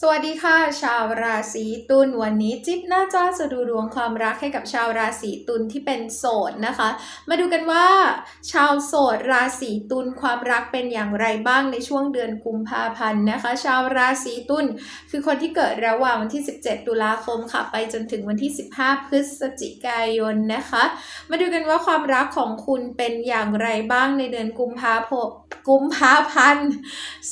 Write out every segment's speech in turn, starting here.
สวัสดีค่ะ ชาวราศีตุลวันนี้จิ๊บหน้าจอจะดูดวงความรักให้กับชาวราศีตุลที่เป็นโสดนะคะ มาดูกันว่า ชาวโสดราศีตุลความรักเป็นอย่างไรบ้างในช่วงเดือนกุมภาพันธ์นะคะ ชาวราศีตุลคือคนที่เกิดระหว่างวันที่ 17 ตุลาคมค่ะ ไปจนถึงวันที่ 15 พฤศจิกายนนะคะ มาดูกันว่าความรักของคุณเป็นอย่างไรบ้างในเดือนกุมภาพกุมภาพันธ์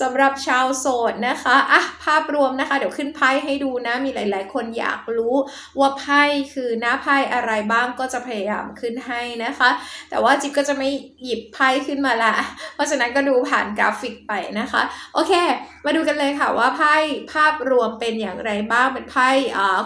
สำหรับชาวโสดนะคะอะภาพรวมนะคะ เดี๋ยวขึ้นไพ่ให้ดูนะ มีหลาย ๆ คนอยากรู้ว่าไพ่คือหน้าไพ่อะไรบ้างก็จะพยายามขึ้นให้นะคะ แต่ว่าจิ๊บก็จะไม่หยิบไพ่ขึ้นมาละ เพราะฉะนั้นก็ดูผ่านกราฟิกไปนะคะ โอเค มาดูกันเลยค่ะว่าไพ่ภาพรวมเป็นอย่างไรบ้างเป็นไพ่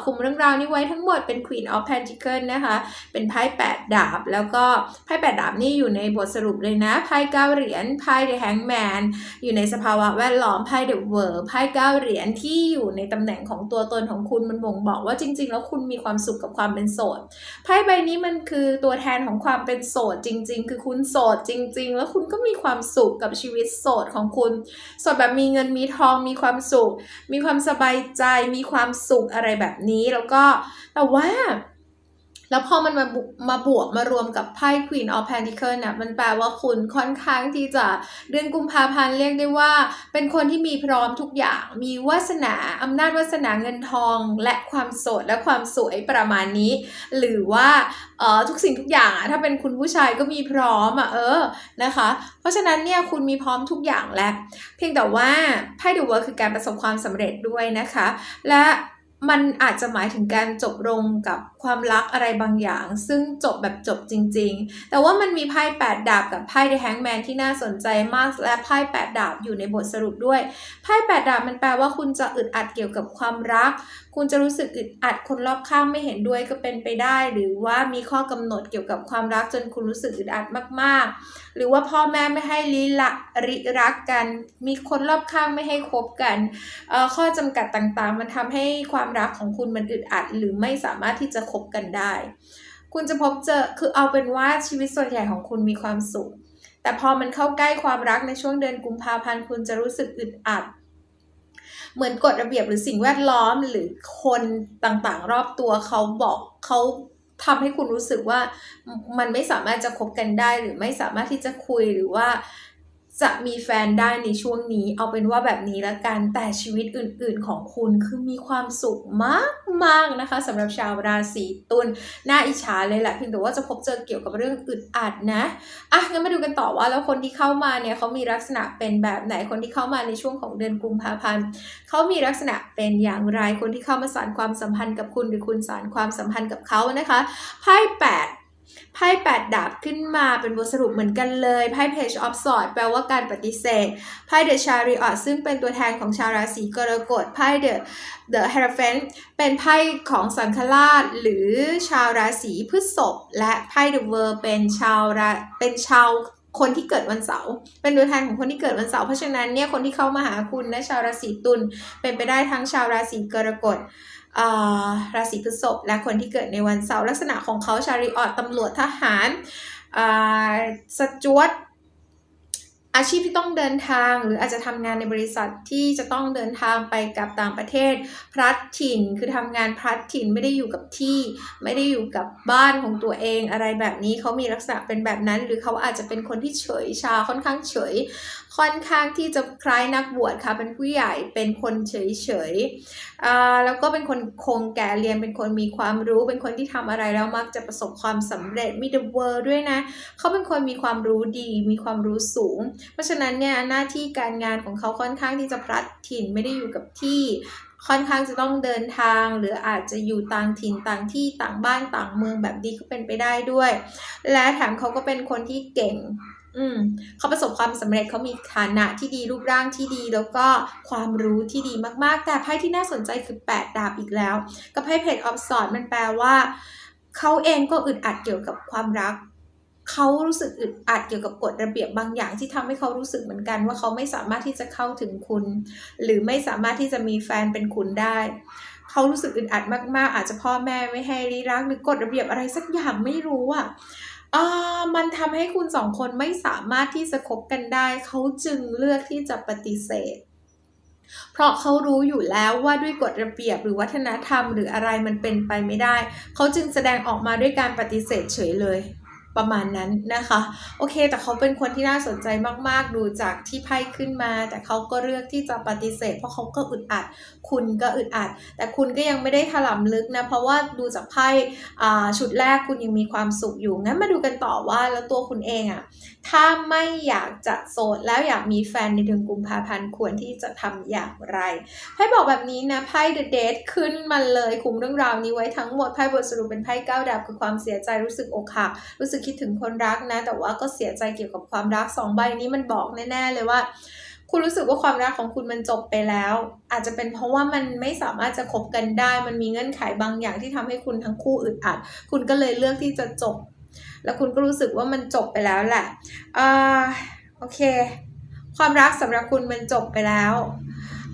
คุมเรื่องราวนี้ไว้ทั้งหมดเป็น Queen of Pentacles นะคะเป็นไพ่8ดาบ แล้วก็ไพ่8ดาบนี่อยู่ในบทสรุปเลยนะไพ่เก้าเหรียญไพ่ The Hangman อยู่ในสภาวะแวดล้อมไพ่ The World ไพ่เก้าเหรียญที่อยู่ในตำแหน่งของตัวตนของคุณมันบ่งบอกว่าจริง ๆ แล้วคุณมีความสุขกับความเป็นโสดไพ่ใบนี้มันคือตัวแทนของความเป็นโสดจริง ๆ คือคุณโสดจริง ๆ แล้วคุณก็มีความสุขกับชีวิตโสดของคุณโสดแบบมีเงินมีทองมีความสุข มีความสบายใจมีความสุขอะไรแบบนี้ แล้วก็แต่ว่า แล้วพอมันมาบุมาบวกมารวมกับไพ่ Queen of Pentacles น่ะมันแปลว่าคุณค่อนข้างที่จะเดือนกุมภาพันธ์เรียกได้ว่า เป็นคนที่มีพร้อมทุกอย่าง มีวาสนาอำนาจวาสนาเงินทอง และความโสดและความสวยประมาณนี้ หรือว่าเออทุกสิ่งทุกอย่างอะถ้าเป็นคุณผู้ชายก็มีพร้อมอะเออนะคะ เพราะฉะนั้นเนี่ยคุณมีพร้อมทุกอย่างแล้ว เพียงแต่ว่าไพ่ดูเวิร์คือการประสบความสำเร็จด้วยนะคะ และ มันอาจจะหมายถึงการจบลงกับความรักอะไรบางอย่าง ซึ่งจบแบบจบจริง ๆ แต่ว่ามันมีไพ่แปดดาบกับไพ่ The Hangman ที่น่าสนใจมากและไพ่แปดดาบอยู่ในบทสรุปด้วยไพ่แปดดาบมันแปลว่าคุณจะอึดอัดเกี่ยวกับความรัก คุณจะรู้สึกอึดอัดคนรอบข้างไม่เห็นด้วยก็เป็นไปได้ หรือว่ามีข้อกำหนดเกี่ยวกับความรักจนคุณรู้สึกอึดอัดมากๆ หรือว่าพ่อแม่ไม่ให้ลิละริรักกัน มีคนรอบข้างไม่ให้คบกันเอ่อข้อจำกัดต่างๆ มันทำให้ความรักของคุณมันอึดอัด หรือไม่สามารถที่จะคบกันได้ คุณจะพบเจอคือเอาเป็นว่าชีวิตส่วนใหญ่ของคุณมีความสุขแต่พอมันเข้าใกล้ความรักในช่วงเดือนกุมภาพันธ์คุณจะรู้สึกอึดอัด เหมือนกฎระเบียบหรือสิ่งแวดล้อมหรือคนต่างๆ รอบตัวเขาบอกเขาทำให้คุณรู้สึกว่ามันไม่สามารถจะคบกันได้หรือไม่สามารถที่จะคุยหรือว่า จะมีแฟนได้ในช่วงนี้ เอาเป็นว่าแบบนี้ละกันแต่ชีวิตอื่นๆของคุณคือมีความสุขมากๆนะคะสำหรับชาวราศีตุลน่าอิจฉาเลยแหละเพียงแต่ว่าจะพบเจอเกี่ยวกับเรื่องอึดอัดนะอะงั้นมาดูกันต่อว่าแล้วคนที่เข้ามาเนี่ยเขามีลักษณะเป็นแบบไหนคนที่เข้ามาในช่วงของเดือนกุมภาพันธ์เขามีลักษณะเป็นอย่างไรคนที่เข้ามาสานความสัมพันธ์กับคุณหรือคุณสานความสัมพันธ์กับเขานะคะไพ่แปด ไพ่แปดดาบขึ้นมาเป็นบทสรุปเหมือนกันเลยไพ่ Page of Swords แปลว่าการปฏิเสธไพ่ The Chariot ซึ่งเป็นตัวแทนของชาวราศีกรกฎไพ่ The The Hierophant เป็นไพ่ของสังฆราช หรือชาวราศีพฤษภและไพ่ The World เป็นชาวราเป็นชาวคนที่เกิดวันเสาร์เป็นตัวแทนของคนที่เกิดวันเสาร์เพราะฉะนั้นเนี่ยคนที่เข้ามาหาคุณนะชาวราศีตุลเป็นไปได้ทั้งชาวราศีกรกฎ ราศีพฤษภและคนที่เกิดในวันเสาร์ลักษณะของเขาชาริออตตำรวจทหารอ่าสจวต อาชีพที่ต้องเดินทางหรืออาจจะทำงานในบริษัทที่จะต้องเดินทางไปกับต่างประเทศ พลัดถิ่นคือทำงานพลัดถิ่นไม่ได้อยู่กับที่ ไม่ได้อยู่กับบ้านของตัวเองอะไรแบบนี้เขามีลักษณะเป็นแบบนั้น หรือเขาอาจจะเป็นคนที่เฉยชาค่อนข้างเฉย ค่อนข้างที่จะคล้ายนักบวชค่ะเป็นผู้ใหญ่เป็นคนเฉยเฉยอ่าแล้วก็เป็นคนคงแก่เรียนเป็นคนมีความรู้ เป็นคนที่ทำอะไรแล้วมักจะประสบความสำเร็จมี The World ด้วยนะเขาเป็นคนมีความรู้ดี มีความรู้สูงเพราะฉะนั้นเนี่ยหน้าที่การงานของเขาค่อนข้างที่จะพลัดถิ่นไม่ได้อยู่กับที่ค่อนข้างจะต้องเดินทาง หรืออาจจะอยู่ต่างถิ่นต่างที่ต่างบ้านต่างเมืองแบบนี้ก็เป็นไปได้ด้วย และแถมเขาก็เป็นคนที่เก่งอืมเขาประสบความสำเร็จเขามีฐานะที่ดีรูปร่างที่ดี แล้วก็ความรู้ที่ดีมากๆ แต่ไพ่ที่น่าสนใจคือ 8 ดาบอีกแล้ว กับไพ่เพจออฟสอดมันแปลว่า เขาเองก็อึดอัดเกี่ยวกับความรัก เขารู้สึกอึดอัดเกี่ยวกับกฎระเบียบบางอย่างที่ทำให้เขารู้สึกเหมือนกันว่าเขาไม่สามารถที่จะเข้าถึงคุณ หรือไม่สามารถที่จะมีแฟนเป็นคุณได้ เขารู้สึกอึดอัดมากๆ อาจจะพ่อแม่ไม่ให้รีรักหรือกฎระเบียบอะไรสักอย่างไม่รู้อะอ่ามันทำให้คุณสองคนไม่สามารถที่จะคบกันได้ เขาจึงเลือกที่จะปฏิเสธเพราะเขารู้อยู่แล้วว่าด้วยกฎระเบียบหรือวัฒนธรรมหรืออะไรมันเป็นไปไม่ได้ เขาจึงแสดงออกมาด้วยการปฏิเสธเฉยเลย ประมาณนั้นนะคะ โอเค แต่เขาเป็นคนที่น่าสนใจมากๆ ดูจากที่ไพ่ขึ้นมา แต่เขาก็เลือกที่จะปฏิเสธ เพราะเขาก็อึดอัด คุณก็อึดอัด แต่คุณก็ยังไม่ได้ถล่ำลึกนะ เพราะว่าดูจากไพ่ชุดแรกคุณยังมีความสุขอยู่ งั้นมาดูกันต่อว่าแล้วตัวคุณเองอะถ้าไม่อยากจะโสดแล้วอยากมีแฟนในเดือนกุมภาพันธ์ควรที่จะทำอย่างไรไพ่บอกแบบนี้นะไพ่ The Date ขึ้นมาเลยคุมเรื่องราวนี้ไว้ทั้งหมดไพ่บทสรุปเป็นไพ่เก้าดาบคือความเสียใจรู้สึกอกหักรู้สึกคิดถึงคนรักนะ แต่ว่าก็เสียใจเกี่ยวกับความรักสองใบนี้มันบอกแน่ๆเลยว่า คุณรู้สึกว่าความรักของคุณมันจบไปแล้ว อาจจะเป็นเพราะว่ามันไม่สามารถจะคบกันได้ มันมีเงื่อนไขบางอย่างที่ทำให้คุณทั้งคู่อึดอัด คุณก็เลยเลือกที่จะจบ แล้วคุณก็รู้สึกว่ามันจบไปแล้วแหละอ่าโอเค ความรักสำหรับคุณมันจบไปแล้ว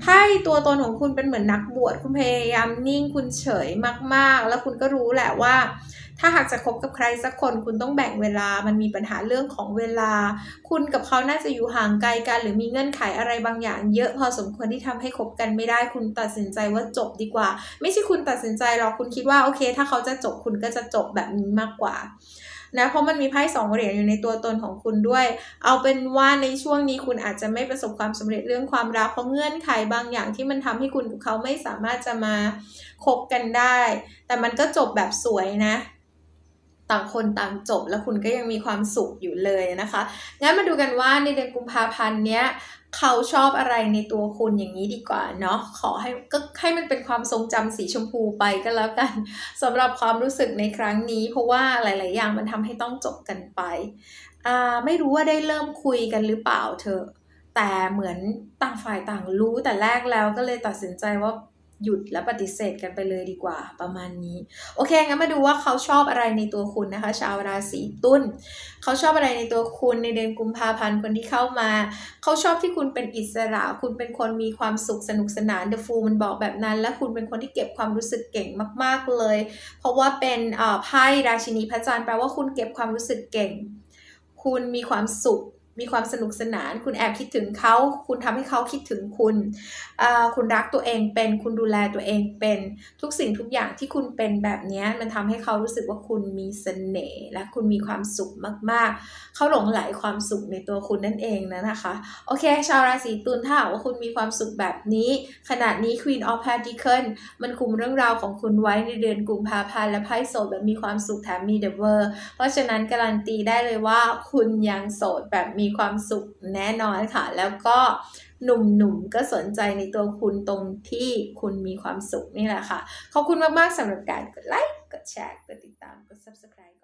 ไพ่ตัวตนของคุณเป็นเหมือนนักบวชคุณพยายามนิ่งคุณเฉยมากๆ แล้วคุณก็รู้แหละว่า ถ้าหากจะคบกับใครสักคนคุณต้องแบ่งเวลา มันมีปัญหาเรื่องของเวลา คุณกับเขาน่าจะอยู่ห่างไกลกัน หรือมีเงื่อนไขอะไรบางอย่าง เยอะพอสมควรที่ทำให้คบกันไม่ได้ คุณตัดสินใจว่าจบดีกว่า ไม่ใช่คุณตัดสินใจหรอกคุณคิดว่าโอเค ถ้าเขาจะจบคุณก็จะจบแบบนี้มากกว่านะเพราะมันมีไพ่สองเหรียญอยู่ในตัวตนของคุณด้วย เอาเป็นว่าในช่วงนี้คุณอาจจะไม่ประสบความสำเร็จเรื่องความรักเพราะเงื่อนไขบางอย่างที่มันทำให้คุณกับเขาไม่สามารถจะมาคบกันได้ แต่มันก็จบแบบสวยนะ ต่างคนต่างจบ แล้วคุณก็ยังมีความสุขอยู่เลยนะคะ งั้นมาดูกันว่าในเดือนกุมภาพันธ์เนี้ยเขาชอบอะไรในตัวคุณอย่างนี้ดีกว่าเนาะขอให้ก็ให้มันเป็นความทรงจำสีชมพูไปก็แล้วกันสำหรับความรู้สึกในครั้งนี้ เพราะว่าหลาย ๆ อย่างมันทำให้ต้องจบกันไปอ่าไม่รู้ว่าได้เริ่มคุยกันหรือเปล่าเธอแต่เหมือนต่างฝ่ายต่างรู้แต่แรกแล้วก็เลยตัดสินใจว่า หยุดและปฏิเสธกันไปเลยดีกว่าประมาณนี้ โอเคงั้นมาดูว่าเขาชอบอะไรในตัวคุณนะคะ ชาวราศีตุลเขาชอบอะไรในตัวคุณในเดือนกุมภาพันธ์คนที่เข้ามา เขาชอบที่คุณเป็นอิสระ คุณเป็นคนมีความสุขสนุกสนาน The Fool มันบอกแบบนั้น และคุณเป็นคนที่เก็บความรู้สึกเก่งมาก ๆเลย เพราะว่าเป็นอ่าไพ่ราชินีพระจันทร์แปลว่าคุณเก็บความรู้สึกเก่ง คุณมีความสุข มีความสนุกสนาน คุณแอบคิดถึงเขา คุณทำให้เขาคิดถึงคุณอ่าคุณรักตัวเองเป็น คุณดูแลตัวเองเป็น ทุกสิ่งทุกอย่างที่คุณเป็นแบบนี้มันทำให้เขารู้สึกว่าคุณมีเสน่ห์และคุณมีความสุขมากๆ เขาหลงไหลความสุขในตัวคุณนั่นเองนะนะคะ โอเค ชาวราศีตุลถ้าว่าคุณมีความสุขแบบนี้ ขณะนี้ Queen of Pentacles มันคุมเรื่องราวของคุณไว้ในเดือนกุมภาพันธ์และไพ่โสดแบบมีความสุขแถมมี The World เพราะฉะนั้นการันตีได้เลยว่าคุณยังโสดแบบมีีความสุขแน่นอนค่ะ แล้วก็หนุ่มๆก็สนใจในตัวคุณตรงที่คุณมีความสุขนี่แหละค่ะ ขอบคุณมากๆสำหรับการกดไลค์ กดแชร์ กดติดตาม กด Subscribe ขอบคุณค่ะ